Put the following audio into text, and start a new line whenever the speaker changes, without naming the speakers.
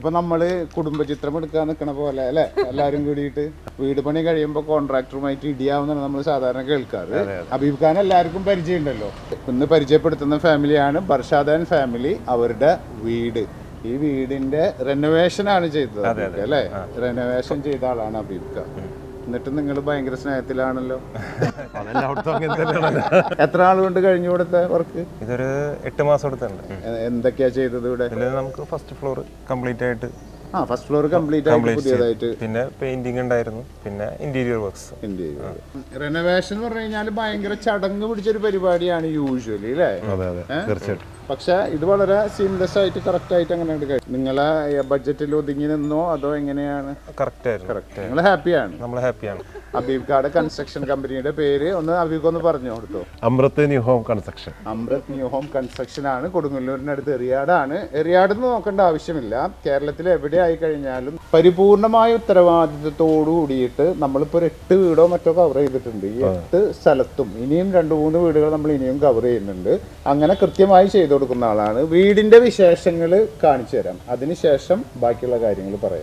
ഇതിപ്പോ നമ്മൾ കുടുംബചിത്രം എടുക്കാൻ നിൽക്കണ പോലെ അല്ലെ? എല്ലാരും കൂടിയിട്ട് വീട് പണി കഴിയുമ്പോൾ കോൺട്രാക്ടറുമായിട്ട് ഇടിയാവുന്നതാണ് നമ്മൾ സാധാരണ കേൾക്കാറ്. അബീബ് ഖാൻ എല്ലാവർക്കും പരിചയമുണ്ടല്ലോ. ഇന്ന് പരിചയപ്പെടുത്തുന്ന ഫാമിലിയാണ് ബർഷാദാൻ ഫാമിലി അവരുടെ വീട്. ഈ വീടിന്റെ റെനോവേഷൻ ആണ് ചെയ്തത് അല്ലേ? റെനോവേഷൻ ചെയ്ത ആളാണ് അബീബ് ഖാൻ. എന്നിട്ട് നിങ്ങൾ ഭയങ്കര സ്നേഹത്തിലാണല്ലോ. എത്ര ആൾ കൊണ്ട് കഴിഞ്ഞു കൊടുത്ത വർക്ക്
ഇതൊരു എട്ട് മാസം എടുത്തുണ്ട്
എന്തൊക്കെയാ ചെയ്തത് ഇവിടെ?
നമുക്ക് ഫസ്റ്റ് ഫ്ലോർ കംപ്ലീറ്റ് ആയിട്ട്
ആ ഫസ്റ്റ് ഫ്ലോർ കംപ്ലീറ്റ് ആയിട്ട് പുതിയതായിട്ട്.
പിന്നെ പെയിന്റിംഗ് ഉണ്ടായിരുന്നു. പിന്നെ ഇന്റീരിയർ വർക്ക്സ്
റെനോവേഷൻ എന്ന് പറഞ്ഞു കഴിഞ്ഞാൽ ഭയങ്കര ചടങ്ങ് പിടിച്ചൊരു പരിപാടിയാണ് യൂഷ്വലി അല്ലേ
അതെ അതെ. തീർച്ചയായിട്ടും.
പക്ഷെ ഇത് വളരെ സീംലെസ് ആയിട്ട് കറക്റ്റ് ആയിട്ട് അങ്ങനെ കഴിഞ്ഞു നിങ്ങളെ ബഡ്ജറ്റിൽ ഒതുങ്ങി നിന്നോ അതോ എങ്ങനെയാണ്?
കറക്റ്റ്
നിങ്ങൾ ഹാപ്പിയാണ്
നമ്മൾ ഹാപ്പിയാണ്
അബീബ് കാട് കൺസ്ട്രക്ഷൻ കമ്പനിയുടെ പേര് ഒന്ന് അബീബ് ഒന്ന് പറഞ്ഞു കൊടുത്തോ
Amrit new home construction
Amrit new home construction ആണ്. കൊടുങ്ങല്ലൂരിനടുത്ത് എറിയാടാണ്. എറിയാട് എന്ന് നോക്കേണ്ട ആവശ്യമില്ല. കേരളത്തിൽ എവിടെ ആയി കഴിഞ്ഞാലും പരിപൂർണമായ ഉത്തരവാദിത്തത്തോടു കൂടിയിട്ട് നമ്മളിപ്പോൾ ഒരു എട്ട് വീടോ മറ്റോ കവർ ചെയ്തിട്ടുണ്ട്. ഈ എട്ട് സ്ഥലത്തും ഇനിയും രണ്ട് മൂന്ന് വീടുകൾ നമ്മൾ ഇനിയും കവർ ചെയ്യുന്നുണ്ട്. അങ്ങനെ കൃത്യമായി ചെയ്തു കൊടുക്കുന്ന ആളാണ്. വീടിന്റെ വിശേഷങ്ങൾ കാണിച്ചു തരാം അതിനുശേഷം ബാക്കിയുള്ള കാര്യങ്ങൾ പറയാം.